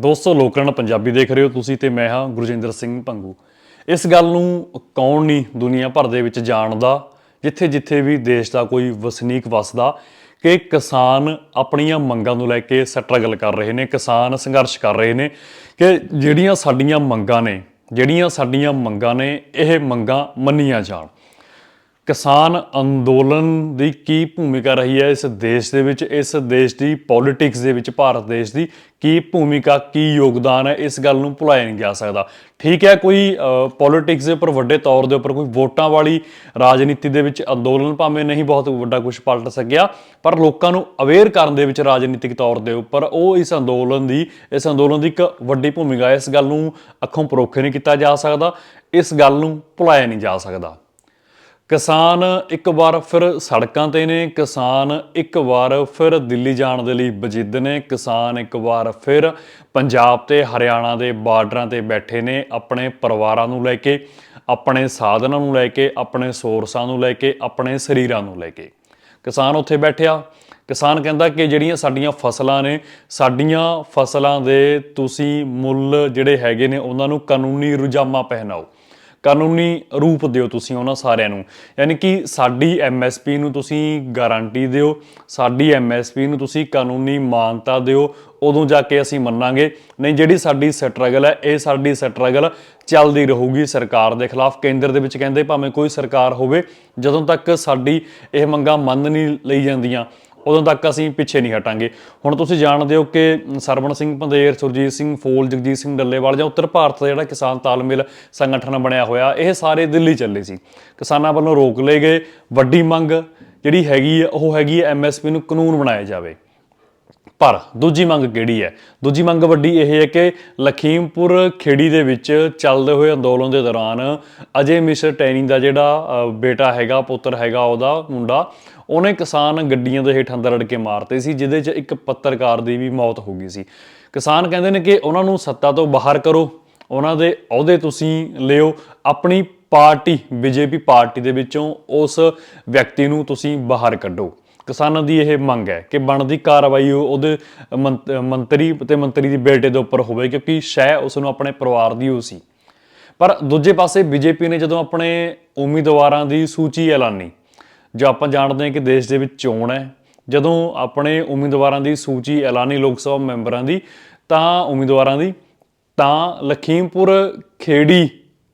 ਦੋਸਤੋ ਲੋਕਰਨ ਪੰਜਾਬੀ ਦੇਖ ਰਹੇ ਹੋ ਤੁਸੀਂ ਤੇ ਮੈਂ ਹਾਂ ਗੁਰਜਿੰਦਰ ਸਿੰਘ ਭੰਗੂ ਇਸ ਗੱਲ ਨੂੰ ਕੌਣ ਨਹੀਂ ਦੁਨੀਆ ਭਰ ਦੇ ਵਿੱਚ ਜਾਣਦਾ ਜਿੱਥੇ ਜਿੱਥੇ ਵੀ ਦੇਸ਼ ਦਾ ਕੋਈ ਵਸਨੀਕ ਵਸਦਾ, ਕਿ ਕਿਸਾਨ ਆਪਣੀਆਂ ਮੰਗਾਂ ਨੂੰ ਲੈ ਕੇ ਸਟਰਗਲ ਕਰ ਰਹੇ ਨੇ, ਕਿਸਾਨ ਸੰਘਰਸ਼ ਕਰ ਰਹੇ ਨੇ, ਕਿ ਜਿਹੜੀਆਂ ਸਾਡੀਆਂ ਮੰਗਾਂ ਨੇ, ਜਿਹੜੀਆਂ ਸਾਡੀਆਂ ਮੰਗਾਂ ਨੇ, ਇਹ ਮੰਗਾਂ ਮੰਨੀਆਂ ਜਾਣ। ਕਿਸਾਨ ਅੰਦੋਲਨ ਦੀ ਕੀ ਭੂਮਿਕਾ ਰਹੀ ਹੈ ਇਸ ਦੇਸ਼ ਦੇ ਵਿੱਚ, ਇਸ ਦੇਸ਼ ਦੀ ਪੋਲਿਟਿਕਸ ਦੇ ਵਿੱਚ, ਭਾਰਤ ਦੇਸ਼ ਦੀ ਕੀ ਭੂਮਿਕਾ, ਕੀ ਯੋਗਦਾਨ ਹੈ, ਇਸ ਗੱਲ ਨੂੰ ਭੁਲਾਇਆ ਨਹੀਂ ਜਾ ਸਕਦਾ। ਠੀਕ ਹੈ, ਕੋਈ ਪੋਲਿਟਿਕਸ ਦੇ ਉੱਪਰ ਵੱਡੇ ਤੌਰ ਦੇ ਉੱਪਰ ਕੋਈ ਵੋਟਾਂ ਵਾਲੀ ਰਾਜਨੀਤੀ ਦੇ ਵਿੱਚ ਅੰਦੋਲਨ ਭਾਵੇਂ ਨਹੀਂ ਬਹੁਤ ਵੱਡਾ ਕੁਝ ਪਲਟ ਸਕਿਆ, ਪਰ ਲੋਕਾਂ ਨੂੰ ਅਵੇਅਰ ਕਰਨ ਦੇ ਵਿੱਚ ਰਾਜਨੀਤਿਕ ਤੌਰ ਦੇ ਉੱਪਰ ਉਹ ਇਸ ਅੰਦੋਲਨ ਦੀ, ਇਸ ਅੰਦੋਲਨ ਦੀ ਇੱਕ ਵੱਡੀ ਭੂਮਿਕਾ ਹੈ। ਇਸ ਗੱਲ ਨੂੰ ਅੱਖੋਂ ਪਰੋਖੇ ਨਹੀਂ ਕੀਤਾ ਜਾ ਸਕਦਾ, ਇਸ ਗੱਲ ਨੂੰ ਭੁਲਾਇਆ ਨਹੀਂ ਜਾ ਸਕਦਾ। ਕਿਸਾਨ ਇੱਕ ਵਾਰ ਫਿਰ ਸੜਕਾਂ ਤੇ ਨੇ, ਕਿਸਾਨ ਇੱਕ ਵਾਰ ਫਿਰ ਦਿੱਲੀ ਜਾਣ ਦੇ ਲਈ ਬਜਿੱਦ ਨੇ, ਕਿਸਾਨ ਇੱਕ ਵਾਰ ਫਿਰ ਪੰਜਾਬ ਤੇ ਹਰਿਆਣਾ ਦੇ ਬਾਰਡਰਾਂ ਤੇ ਬੈਠੇ ਨੇ, ਆਪਣੇ ਪਰਿਵਾਰਾਂ ਨੂੰ ਲੈ ਕੇ, ਆਪਣੇ ਸਾਧਨਾਂ ਨੂੰ ਲੈ ਕੇ, ਆਪਣੇ ਸੋਰਸਾਂ ਨੂੰ ਲੈ ਕੇ, ਆਪਣੇ ਸਰੀਰਾਂ ਨੂੰ ਲੈ ਕੇ। ਕਿਸਾਨ ਉੱਥੇ ਬੈਠਿਆ। ਕਿਸਾਨ ਕਹਿੰਦਾ ਕਿ ਜਿਹੜੀਆਂ ਸਾਡੀਆਂ ਫਸਲਾਂ ਨੇ, ਸਾਡੀਆਂ ਫਸਲਾਂ ਦੇ ਤੁਸੀਂ ਮੁੱਲ ਜਿਹੜੇ ਹੈਗੇ ਨੇ, ਉਹਨਾਂ ਨੂੰ ਕਾਨੂੰਨੀ ਰੁਝਾਮਾ ਪਹਿਨਾਓ। ਕਾਨੂੰਨੀ ਰੂਪ ਦਿਓ ਤੁਸੀਂ ਉਹਨਾਂ ਸਾਰਿਆਂ ਨੂੰ। ਯਾਨੀ ਕਿ ਸਾਡੀ ਐਮਐਸਪੀ ਨੂੰ ਤੁਸੀਂ ਗਾਰੰਟੀ ਦਿਓ, ਸਾਡੀ ਐਮਐਸਪੀ ਨੂੰ ਤੁਸੀਂ ਕਾਨੂੰਨੀ ਮਾਨਤਾ ਦਿਓ, ਉਦੋਂ ਜਾ ਕੇ ਅਸੀਂ ਮੰਨਾਂਗੇ। ਨਹੀਂ, ਜਿਹੜੀ ਸਾਡੀ ਸਟਰਗਲ ਹੈ, ਇਹ ਸਾਡੀ ਸਟਰਗਲ ਚੱਲਦੀ ਰਹੂਗੀ ਸਰਕਾਰ ਦੇ ਖਿਲਾਫ। ਕੇਂਦਰ ਦੇ ਵਿੱਚ ਕਹਿੰਦੇ ਭਾਵੇਂ ਕੋਈ ਸਰਕਾਰ ਹੋਵੇ, ਜਦੋਂ ਤੱਕ ਸਾਡੀ ਇਹ ਮੰਗਾਂ ਮੰਨ ਨਹੀਂ ਲਈ ਜਾਂਦੀਆਂ ਉਦੋਂ ਤੱਕ ਅਸੀਂ ਪਿੱਛੇ ਨਹੀਂ ਹਟਾਂਗੇ। ਹੁਣ ਤੁਸੀਂ ਜਾਣਦੇ ਹੋ ਕਿ ਸਰਵਣ ਸਿੰਘ ਪੰਦੇਰ, ਸੁਰਜੀਤ ਸਿੰਘ ਫੋਲ, ਜਗਜੀਤ ਸਿੰਘ ਡੱਲੇਵਾਲ ਜਾਂ ਉੱਤਰ ਭਾਰਤ ਦਾ ਜਿਹੜਾ ਕਿਸਾਨ ਤਾਲਮੇਲ ਸੰਗਠਨ ਬਣਿਆ ਹੋਇਆ, ਇਹ ਸਾਰੇ ਦਿੱਲੀ ਚੱਲੇ ਸੀ। ਕਿਸਾਨਾਂ ਵੱਲੋਂ ਰੋਕ ਲਏ ਗਏ। ਵੱਡੀ ਮੰਗ ਜਿਹੜੀ ਹੈਗੀ ਹੈ, ਉਹ ਹੈਗੀ ਹੈ ਐਮਐਸਪੀ ਨੂੰ ਕਾਨੂੰਨ ਬਣਾਇਆ ਜਾਵੇ। ਪਰ ਦੂਜੀ ਮੰਗ ਕਿਹੜੀ ਹੈ? ਦੂਜੀ ਮੰਗ ਵੱਡੀ ਇਹ ਹੈ ਕਿ ਲਖੀਮਪੁਰ ਖੇੜੀ ਦੇ ਵਿੱਚ ਚੱਲਦੇ ਹੋਏ ਅੰਦੋਲਨ ਦੇ ਦੌਰਾਨ ਅਜੇ ਮਿਸ਼ਰ ਟੈਨੀ ਦਾ ਜਿਹੜਾ ਬੇਟਾ ਹੈਗਾ, ਪੁੱਤਰ ਹੈਗਾ, ਉਹਦਾ ਮੁੰਡਾ, ਉਹਨੇ ਕਿਸਾਨ ਗੱਡੀਆਂ ਦੇ ਹੇਠ ਅੰਦਰ ਅੜ ਕੇ ਮਾਰਤੇ ਸੀ, ਜਿਹਦੇ 'ਚ ਇੱਕ ਪੱਤਰਕਾਰ ਦੀ ਵੀ ਮੌਤ ਹੋ ਗਈ ਸੀ। ਕਿਸਾਨ ਕਹਿੰਦੇ ਨੇ ਕਿ ਉਹਨਾਂ ਨੂੰ ਸੱਤਾ ਤੋਂ ਬਾਹਰ ਕਰੋ, ਉਹਨਾਂ ਦੇ ਅਹੁਦੇ ਤੁਸੀਂ ਲਿਓ, ਆਪਣੀ ਪਾਰਟੀ, ਬੀਜੇਪੀ ਪਾਰਟੀ ਦੇ ਵਿੱਚੋਂ ਉਸ ਵਿਅਕਤੀ ਨੂੰ ਤੁਸੀਂ ਬਾਹਰ ਕੱਢੋ। ਕਿਸਾਨਾਂ ਦੀ ਇਹ ਮੰਗ ਹੈ ਕਿ ਬਣਦੀ ਕਾਰਵਾਈ ਉਹ- ਉਹਦੇ ਮੰਤ- ਮੰਤਰੀ ਤੇ ਮੰਤਰੀ ਦੀ ਬੇਟੇ ਦੇ ਉੱਪਰ ਹੋਵੇ, ਕਿਉਂਕਿ ਸ਼ੈ ਉਸ ਨੂੰ ਆਪਣੇ ਪਰਿਵਾਰ ਦੀ ਉਹ ਸੀ। ਪਰ ਦੂਜੇ ਪਾਸੇ ਬੀਜੇਪੀ ਨੇ ਜਦੋਂ ਆਪਣੇ ਉਮੀਦਵਾਰਾਂ ਦੀ ਸੂਚੀ ਐਲਾਨੀ, ਜੋ ਆਪਾਂ ਜਾਣਦੇ ਹਾਂ ਕਿ ਦੇਸ਼ ਦੇ ਵਿੱਚ ਚੋਣ ਹੈ, ਜਦੋਂ ਆਪਣੇ ਉਮੀਦਵਾਰਾਂ ਦੀ ਸੂਚੀ ਐਲਾਨੀ ਲੋਕ ਸਭਾ ਮੈਂਬਰਾਂ ਦੀ, ਤਾਂ ਉਮੀਦਵਾਰਾਂ ਦੀ, ਤਾਂ ਲਖੀਮਪੁਰ ਖੇੜੀ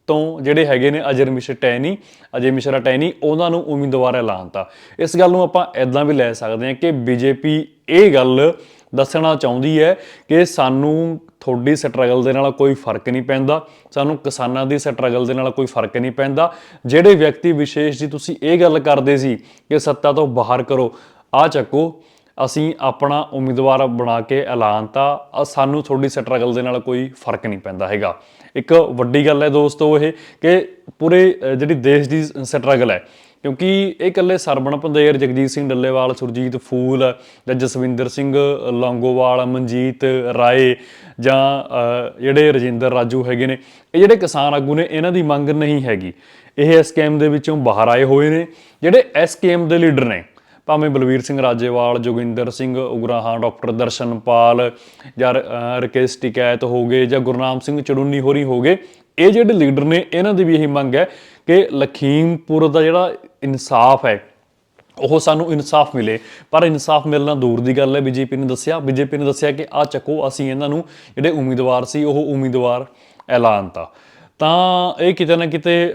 ਤੋਂ ਜਿਹੜੇ ਹੈਗੇ ਨੇ ਅਜਰ ਮਿਸ਼ਰ ਟੈਨੀ, ਅਜੇ ਮਿਸ਼ਰਾ ਟੈਨੀ, ਉਹਨਾਂ ਨੂੰ ਉਮੀਦਵਾਰ ਐਲਾਨਤਾ ਇਸ ਗੱਲ ਨੂੰ ਆਪਾਂ ਇਦਾਂ ਵੀ ਲੈ ਸਕਦੇ ਹਾਂ ਕਿ ਬੀਜੇਪੀ ਇਹ ਗੱਲ ਦੱਸਣਾ ਚਾਹੁੰਦੀ ਹੈ ਕਿ ਸਾਨੂੰ ਤੁਹਾਡੀ ਸਟਰਗਲ ਦੇ ਨਾਲ ਕੋਈ ਫ਼ਰਕ ਨਹੀਂ ਪੈਂਦਾ, ਸਾਨੂੰ ਕਿਸਾਨਾਂ ਦੀ ਸਟਰਗਲ ਦੇ ਨਾਲ ਕੋਈ ਫ਼ਰਕ ਨਹੀਂ ਪੈਂਦਾ। ਜਿਹੜੇ ਵਿਅਕਤੀ ਵਿਸ਼ੇਸ਼ ਜੀ ਤੁਸੀਂ ਇਹ ਗੱਲ ਕਰਦੇ ਸੀ ਕਿ ਸੱਤਾ ਤੋਂ ਬਾਹਰ ਕਰੋ ਆ ਚੱਕੋ ਅਸੀਂ ਆਪਣਾ ਉਮੀਦਵਾਰ ਬਣਾ ਕੇ ਐਲਾਨਤਾ ਅ, ਸਾਨੂੰ ਤੁਹਾਡੀ ਸਟਰਗਲ ਦੇ ਨਾਲ ਕੋਈ ਫ਼ਰਕ ਨਹੀਂ ਪੈਂਦਾ ਹੈਗਾ। ਇੱਕ ਵੱਡੀ ਗੱਲ ਹੈ ਦੋਸਤੋ ਇਹ ਕਿ ਪੂਰੇ ਜਿਹੜੀ ਦੇਸ਼ ਦੀ ਸਟਰਗਲ ਹੈ, ਕਿਉਂਕਿ ਇਹ ਇਕੱਲੇ ਸਰਬਣ ਪੰਦੇਰ ਜਗਜੀਤ ਸਿੰਘ ਡੱਲੇਵਾਲ, ਸੁਰਜੀਤ ਫੂਲ ਜਾਂ ਜਸਵਿੰਦਰ ਸਿੰਘ ਲੌਂਗੋਵਾਲ, ਮਨਜੀਤ ਰਾਏ ਜਾਂ ਜਿਹੜੇ ਰਜਿੰਦਰ ਰਾਜੂ ਹੈਗੇ ਨੇ, ਇਹ ਜਿਹੜੇ ਕਿਸਾਨ ਆਗੂ ਨੇ, ਇਹਨਾਂ ਦੀ ਮੰਗ ਨਹੀਂ ਹੈਗੀ। ਇਹ ਇਸ ਐਸਕੇਐਮ ਦੇ ਵਿੱਚੋਂ ਬਾਹਰ ਆਏ ਹੋਏ ਨੇ, ਜਿਹੜੇ ਐਸਕੇਐਮ ਦੇ ਲੀਡਰ ਨੇ ਭਾਵੇਂ ਬਲਵੀਰ ਸਿੰਘ ਰਾਜੇਵਾਲ, ਜੋਗਿੰਦਰ ਸਿੰਘ ਉਗਰਾਹਾਂ ਡਾਕਟਰ ਦਰਸ਼ਨਪਾਲ ਜਾਂ ਰ- ਅਹ ਰਕੇਸ਼ ਟਿਕੈਤ ਹੋ ਗਏ ਜਾਂ ਗੁਰਨਾਮ ਸਿੰਘ ਚੜੂਨੀ ਹੋਰੀ ਹੋ ਗਏ, ਇਹ ਜਿਹੜੇ ਲੀਡਰ ਨੇ, ਇਹਨਾਂ ਦੀ ਵੀ ਇਹੀ ਮੰਗ ਹੈ ਕਿ ਲਖੀਮਪੁਰ ਦਾ ਜਿਹੜਾ ਇਨਸਾਫ ਹੈ, ਉਹ ਸਾਨੂੰ ਇਨਸਾਫ ਮਿਲੇ। ਪਰ ਇਨਸਾਫ ਮਿਲਣਾ ਦੂਰ ਦੀ ਗੱਲ ਹੈ, ਬੀਜੇਪੀ ਨੇ ਦੱਸਿਆ, ਬੀਜੇਪੀ ਨੇ ਦੱਸਿਆ ਕਿ ਆ ਚੱਕੋ, ਅਸੀਂ ਇਹਨਾਂ ਨੂੰ ਜਿਹੜੇ ਉਮੀਦਵਾਰ ਸੀ, ਉਹ ਉਮੀਦਵਾਰ ਐਲਾਨਤਾ ਤਾਂ। ਇਹ ਕਿਤੇ ਨਾ ਕਿਤੇ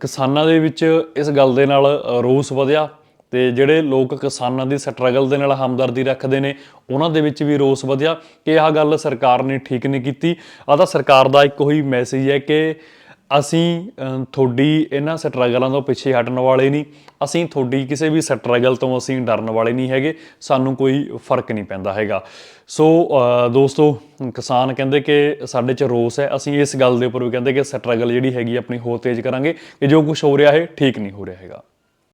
ਕਿਸਾਨਾਂ ਦੇ ਵਿੱਚ ਇਸ ਗੱਲ ਦੇ ਨਾਲ ਰੋਸ ਵਧਿਆ। ਤੇ ਜਿਹੜੇ ਲੋਕ ਕਿਸਾਨਾਂ ਦੀ ਸਟਰਗਲ ਦੇ ਨਾਲ ਹਮਦਰਦੀ ਰੱਖਦੇ ਨੇ, ਉਹਨਾਂ ਦੇ ਵਿੱਚ ਵੀ ਰੋਸ ਵਧਿਆ ਕਿ ਆਹ ਗੱਲ ਸਰਕਾਰ ਨੇ ਠੀਕ ਨਹੀਂ ਕੀਤੀ। ਆਹ ਤਾਂ ਸਰਕਾਰ ਦਾ ਇੱਕ ਉਹੀ ਮੈਸੇਜ ਹੈ ਕਿ ਅਸੀਂ ਤੁਹਾਡੀ ਇਹਨਾਂ ਸਟਰਗਲਾਂ ਤੋਂ ਪਿੱਛੇ ਹਟਣ ਵਾਲੇ ਨਹੀਂ, ਅਸੀਂ ਤੁਹਾਡੀ ਕਿਸੇ ਵੀ ਸਟਰਗਲ ਤੋਂ ਅਸੀਂ ਡਰਨ ਵਾਲੇ ਨਹੀਂ ਹੈਗੇ, ਸਾਨੂੰ ਕੋਈ ਫ਼ਰਕ ਨਹੀਂ ਪੈਂਦਾ ਹੈਗਾ। ਸੋ ਦੋਸਤੋ, ਕਿਸਾਨ ਕਹਿੰਦੇ ਕਿ ਸਾਡੇ 'ਚ ਰੋਸ ਹੈ, ਅਸੀਂ ਇਸ ਗੱਲ ਦੇ ਉੱਪਰ ਵੀ ਕਹਿੰਦੇ ਕਿ ਸਟਰਗਲ ਜਿਹੜੀ ਹੈਗੀ ਆਪਣੀ ਹੋਰ ਤੇਜ਼ ਕਰਾਂਗੇ ਕਿ ਜੋ ਕੁਝ ਹੋ ਰਿਹਾ ਹੈ, ਠੀਕ ਨਹੀਂ ਹੋ ਰਿਹਾ ਹੈਗਾ।